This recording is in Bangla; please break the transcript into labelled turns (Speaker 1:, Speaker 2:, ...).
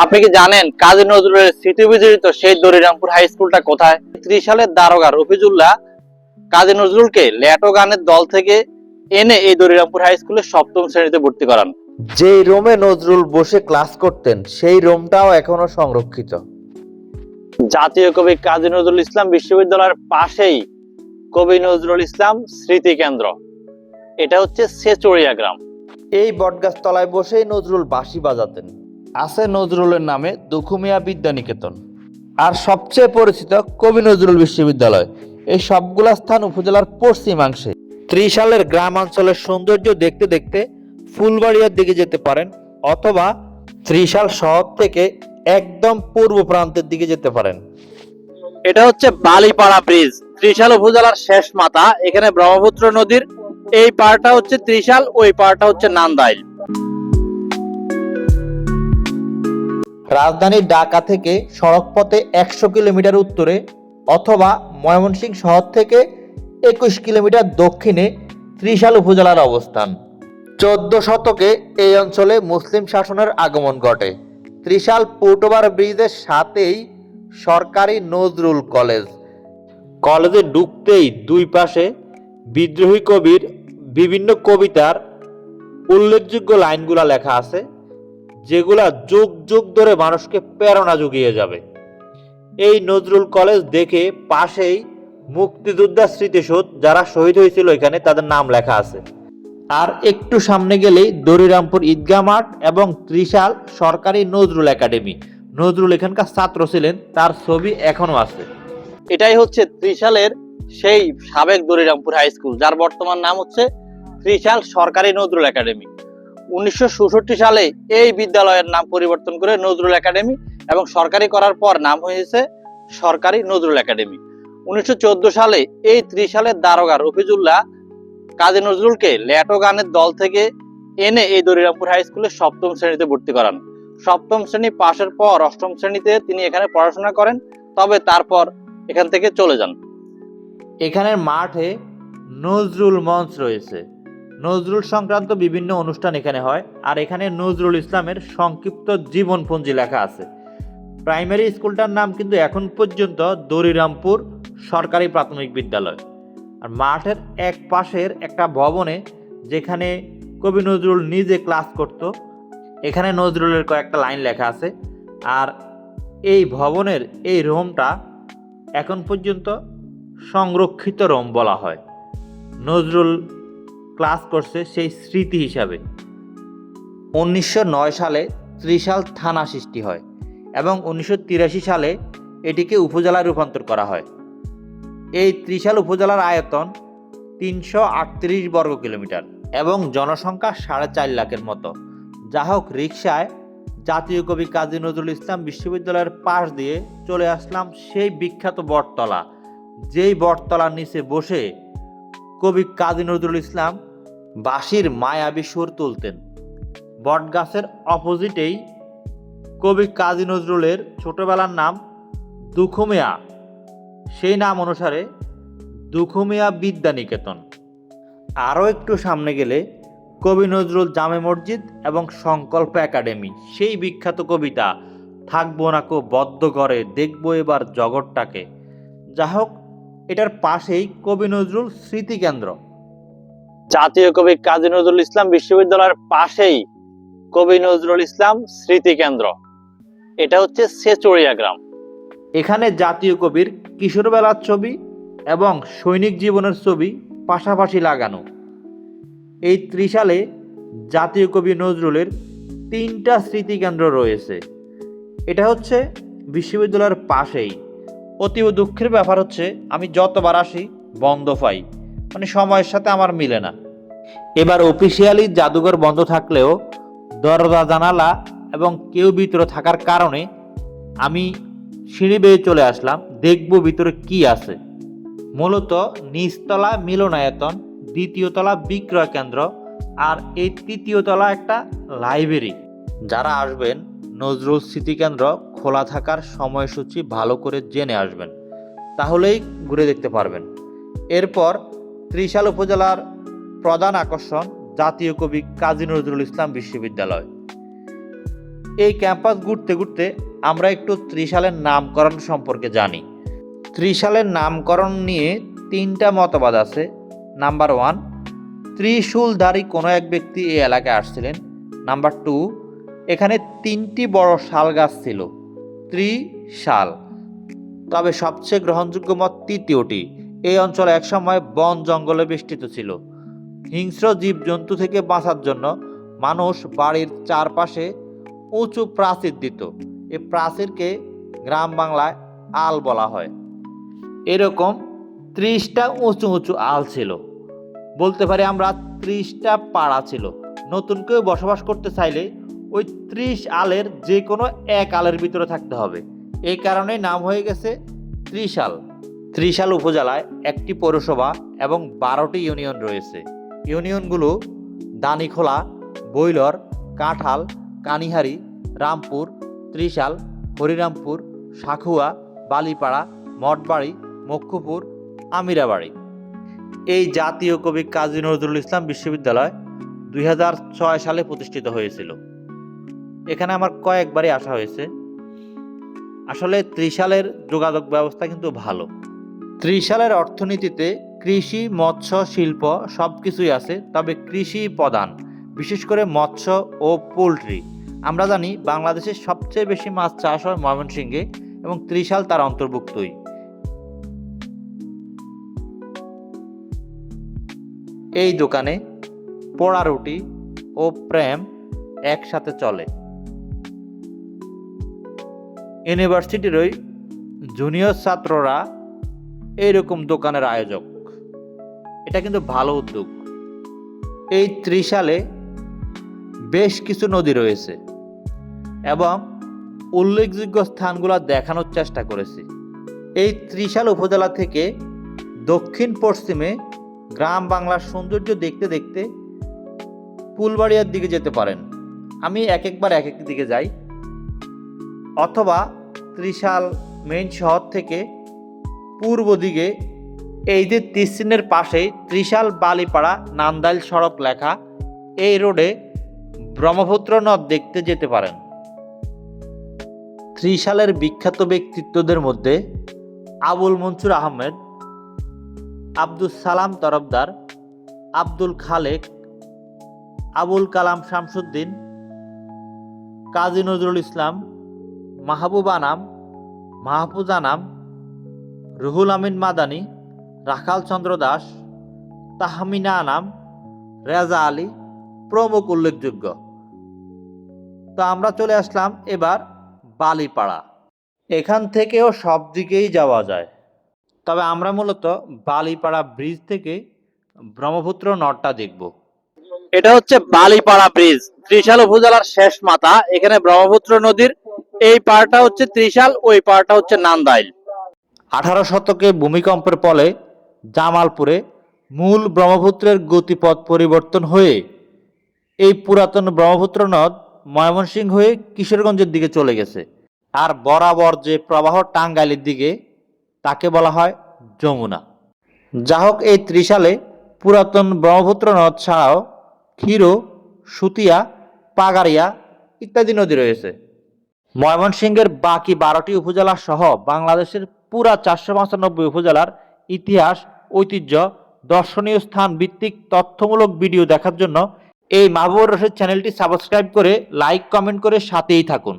Speaker 1: আপনি কি জানেন কাজী নজরুলের স্মৃতি বিজড়িত সেই দরিরামপুর হাই স্কুলটা কোথায়? ত্রিশ সালের দারোগা রফিজুল্লাহ কাজী নজরুলকে ল্যাটো গানের দল থেকে এনে এই দরিরামপুর হাই স্কুলে সপ্তম শ্রেণীতে ভর্তি করান।
Speaker 2: যেই রোমে নজরুল বসে ক্লাস করতেন সেই রোমটাও এখনও সংরক্ষিত।
Speaker 1: জাতীয় কবি কাজী নজরুল ইসলাম বিশ্ববিদ্যালয়ের পাশেই কবি নজরুল ইসলাম স্মৃতি কেন্দ্র এটা হচ্ছে সেচড়িয়া গ্রাম।
Speaker 2: এই বটগাছ তলায় বসেই নজরুল বাঁশি বাজাতেন। আছে নজরুলের নামে দুখুমিয়া বিদ্যানিকেতন। আর সবচেয়ে পরিচিত কবি নজরুল বিশ্ববিদ্যালয়। এই সবগুলা স্থান উপজেলার পশ্চিমাংশে। ত্রিশালের গ্রাম অঞ্চলের সৌন্দর্য দেখতে দেখতে ফুলবাড়িয়ার দিকে যেতে পারেন অথবা ত্রিশাল শহর থেকে একদম পূর্ব প্রান্তের দিকে যেতে পারেন।
Speaker 1: এটা হচ্ছে বালিপাড়া ব্রিজ। ত্রিশাল উপজেলার শেষ মাথা, এখানে ব্রহ্মপুত্র নদীর এই পাড়টা হচ্ছে ত্রিশাল, ওই পাড়টা হচ্ছে নান্দাইল।
Speaker 2: রাজধানী ঢাকা থেকে সড়ক পথে একশো কিলোমিটার উত্তরে অথবা ময়মনসিংহ শহর থেকে একুশ কিলোমিটার দক্ষিণে ত্রিশাল উপজেলার অবস্থান। চোদ্দ শতকে এই অঞ্চলে মুসলিম শাসনের আগমন ঘটে। ত্রিশাল পোর্টোবার ব্রিজের সাথেই সরকারি নজরুল কলেজ। কলেজে ঢুকতেই দুই পাশে বিদ্রোহী কবির বিভিন্ন কবিতার উল্লেখযোগ্য লাইনগুলা লেখা আছে। যেগুলা যুগ যুগ ধরে মানুষকে প্রেরণা জুগিয়ে যাবে। এই নজরুল কলেজ দেখে পাশেই মুক্তিযোদ্ধা স্মৃতিসৌধ, যারা শহীদ হয়েছিল এখানে, তাদের নাম লেখা আছে। আর একটু সামনে গেলেই দরিরামপুর ঈদগাহ মাঠ এবং ত্রিশাল সরকারি নজরুল একাডেমি। নজরুল এখানকার ছাত্র ছিলেন, তার ছবি এখনও আছে।
Speaker 1: এটাই হচ্ছে ত্রিশালের সেই সাবেক দরিরামপুর হাই স্কুল, যার বর্তমান নাম হচ্ছে ত্রিশাল সরকারি নজরুল একাডেমি। উনিশশো সালে এই বিদ্যালয়ের নাম পরিবর্তন করে নজরুল একাডেমি এবং সরকারি করার পর নাম হয়েছে সরকারি নজরুল একাডেমি। উনিশশো চোদ্দ সালে এই ত্রিশালের দারোগা রফিজুল্লাহ কাজী নজরুলকে ল্যাটো গানের দল থেকে এনে এই দরিরামপুর হাই স্কুলে সপ্তম শ্রেণীতে ভর্তি করান। সপ্তম শ্রেণি পাশের পর অষ্টম শ্রেণীতে তিনি এখানে পড়াশোনা করেন, তবে তারপর এখান থেকে চলে যান।
Speaker 2: এখানের মাঠে নজরুল মঞ্চ রয়েছে। নজরুল সংক্রান্ত বিভিন্ন অনুষ্ঠান এখানে হয়, আর এখানে নজরুল ইসলামের সংক্ষিপ্ত জীবনপঞ্জি লেখা আছে। প্রাইমারি স্কুলটার নাম কিন্তু এখন পর্যন্ত দরিরামপুর সরকারি প্রাথমিক বিদ্যালয়। আর মাঠের এক পাশের একটা ভবনে যেখানে কবি নজরুল নিজে ক্লাস করত, এখানে নজরুলের কয়েকটা লাইন লেখা আছে। আর এই ভবনের এই রোমটা এখন পর্যন্ত সংরক্ষিত রোম বলা হয়। নজরুল ক্লাস করছে সেই স্মৃতি হিসাবে। উনিশশো নয় সালে ত্রিশাল থানা সৃষ্টি হয় এবং উনিশশো তিরাশি সালে এটিকে উপজেলায় রূপান্তর করা হয়। এই ত্রিশাল উপজেলার আয়তন তিনশো আটত্রিশ বর্গ কিলোমিটার এবং জনসংখ্যা সাড়ে চার লাখের মতো। যা হোক রিক্সায় জাতীয় কবি কাজী নজরুল ইসলাম বিশ্ববিদ্যালয়ের পাশ দিয়ে চলে আসলাম সেই বিখ্যাত বটতলা। যেই বটতলার নিচে বসে কবি কাজী নজরুল ইসলাম বাঁশির মায়াবী সুর তুলতেন। বটগাছের অপোজিটেই কবি কাজী নজরুলের ছোটবেলার নাম দুখুমিয়া। সেই নাম অনুসারে দুখুমিয়া বিদ্যানিকেতন। আরও একটু সামনে গেলে কবি নজরুল জামে মসজিদ এবং সংকল্প একাডেমি, সেই বিখ্যাত কবিতা, থাকব না কো বদ্ধ ঘরে, দেখব এবার জগৎটাকে। যা হোক এটার পাশেই কবি নজরুল স্মৃতি কেন্দ্র
Speaker 1: জাতীয় কবি কাজী নজরুল ইসলাম বিশ্ববিদ্যালয়ের পাশেই কবি নজরুল ইসলাম স্মৃতি কেন্দ্র এটা হচ্ছে সেচড়িয়া গ্রাম।
Speaker 2: এখানে জাতীয় কবির কিশোরবেলার ছবি এবং সৈনিক জীবনের ছবি পাশাপাশি লাগানো। এই ত্রিশালে জাতীয় কবি নজরুলের তিনটা স্মৃতিকেন্দ্র রয়েছে। এটা হচ্ছে বিশ্ববিদ্যালয়ের পাশেই। অতীব দুঃখের ব্যাপার হচ্ছে, আমি যতবার আসি, বন্ধ পাই। মানে সময়ের সাথে আমার মিলে না। এবার অফিসিয়ালি জাদুঘর বন্ধ থাকলেও দরজা, জানালা এবং কেউ ভিতরে থাকার কারণে আমি সিঁড়ি বেয়ে চলে আসলাম, দেখব ভিতরে কি আছে। মূলত নিচতলা মিলনায়তন, দ্বিতীয় তলা বিক্রয় কেন্দ্র আর এই তৃতীয় তলা একটা লাইব্রেরি। যারা আসবেন নজরুল স্মৃতি কেন্দ্র খোলা থাকার সময়সূচি ভালো করে জেনে আসবেন। তাহলেই ঘুরে দেখতে পারবেন। এরপর ত্রিশাল উপজেলার প্রধান আকর্ষণ জাতীয় কবি কাজী নজরুল ইসলাম বিশ্ববিদ্যালয়। এই ক্যাম্পাস ঘুরতে ঘুরতে আমরা একটু ত্রিশালের নামকরণ সম্পর্কে জানি। ত্রিশালের নামকরণ নিয়ে তিনটা মতবাদ আছে। নাম্বার ওয়ান, ত্রিশূলধারী কোনো এক ব্যক্তি এই এলাকায় আসছিলেন। নাম্বার টু, এখানে তিনটি বড় শাল গাছ ছিল। ত্রিশাল। তবে সবচেয়ে গ্রহণযোগ্য মত তৃতীয়টি। এই অঞ্চল একসময় বন জঙ্গলে বেষ্টিত ছিল। হিংস্র জীবজন্তু থেকে বাঁচার জন্য মানুষ বাড়ির চারপাশে উঁচু প্রাচীর দিত। এই প্রাচীরকে গ্রাম বাংলায় আল বলা হয়। এরকম ত্রিশটা উঁচু উঁচু আল ছিল। বলতে পারি আমরা ত্রিশটা পাড়া ছিল। নতুন কেউ বসবাস করতে চাইলে ওই ত্রিশ আলের যে কোনো এক আলের ভিতরে থাকতে হবে। এই কারণে নাম হয়ে গেছে ত্রিশাল ত্রিশাল উপজেলায় একটি পৌরসভা এবং বারোটি ইউনিয়ন রয়েছে। ইউনিয়নগুলো দানিখোলা, বৈলর, কাঁঠাল, কানিহারি, রামপুর ত্রিশাল হরিরামপুর, শাখুয়া, বালিপাড়া, মঠবাড়ি, মক্ষুপুর, আমিরাবাড়ি। এই জাতীয় কবি কাজী নজরুল ইসলাম বিশ্ববিদ্যালয় দুই হাজার ছয় সালে প্রতিষ্ঠিত হয়েছিল। এখানে আমার কয়েকবারই আসা হয়েছে। আসলে ত্রিশালের যোগাযোগ ব্যবস্থা কিন্তু ভালো। ত্রিশালের অর্থনীতিতে কৃষি, মৎস্য, শিল্প সব কিছুই আছে, তবে কৃষি প্রধান, বিশেষ করে মৎস্য ও পোলট্রি। আমরা জানি বাংলাদেশের সবচেয়ে বেশি মাছ চাষ হয় ময়মনসিংহে এবং ত্রিশাল তার অন্তর্ভুক্তই। এই দোকানে পোড়া রুটি ও প্রেম একসাথে চলে। ইউনিভার্সিটিরই জুনিয়র ছাত্ররা এইরকম দোকানের আয়োজক। এটা কিন্তু ভালো উদ্যোগ। এই ত্রিশালে বেশ কিছু নদী রয়েছে এবং উল্লেখযোগ্য স্থানগুলো দেখানোর চেষ্টা করেছি। এই ত্রিশাল উপজেলা থেকে দক্ষিণ পশ্চিমে গ্রাম বাংলার সৌন্দর্য দেখতে দেখতে ফুলবাড়িয়ার দিকে যেতে পারেন। আমি এক একবার এক এক দিকে যাই। অথবা ত্রিশাল মেইন শহর থেকে পূর্ব দিকে এই যে তিসিনের পাশেই ত্রিশাল বালিপাড়া নান্দাইল সড়ক লেখা, এই রোডে ব্রহ্মপুত্র নদ দেখতে যেতে পারেন। ত্রিশালের বিখ্যাত ব্যক্তিত্বদের মধ্যে আবুল মনসুর আহমেদ আব্দুল সালাম তরফদার, আব্দুল খালেক, আবুল কালাম শামসুদ্দিন, কাজী নজরুল ইসলাম মাহবুব আনাম মাহফুজ আনাম রুহুল আমিন মাদানি, রাখাল চন্দ্র দাস, তাহমিনা আনাম রেজা আলী, প্রমুখ উল্লেখযোগ্য। তো আমরা চলে আসলাম এবার বালিপাড়া। এখান থেকেও সব দিকেই যাওয়া যায়। তবে আমরা মূলত বালিপাড়া ব্রিজ থেকে ব্রহ্মপুত্র নদটা দেখব।
Speaker 1: এটা হচ্ছে বালিপাড়া ব্রিজ, ত্রিশাল উপজেলার শেষ মাথা, এখানে ব্রহ্মপুত্র নদীর এই পাড়টা হচ্ছে ত্রিশাল, ওই পাড়টা হচ্ছে নান্দাইল।
Speaker 2: আঠারো শতকে ভূমিকম্পের ফলে জামালপুরে মূল ব্রহ্মপুত্রের গতিপথ পরিবর্তন হয়ে এই পুরাতন ব্রহ্মপুত্র নদ ময়মনসিংহ হয়ে কিশোরগঞ্জের দিকে চলে গেছে। আর বরাবর যে প্রবাহ টাঙ্গাইলের দিকে, তাকে বলা হয় যমুনা। যা হোক এই ত্রিশালে পুরাতন ব্রহ্মপুত্র নদ ছাড়াও ক্ষীর, সুতিয়া পাগাড়িয়া ইত্যাদি নদী রয়েছে। ময়মনসিংহের বাকি বারোটি উপজেলা সহ বাংলাদেশের পুরা চারশো পঁচানব্বই উপজেলার ইতিহাস, ঐতিহ্য, দর্শনীয় স্থান ভিত্তিক তথ্যমূলক ভিডিও দেখার জন্য এই মাহবুবুর রশিদ চ্যানেলটি সাবস্ক্রাইব করে, লাইক, কমেন্ট করে সাথেই থাকুন।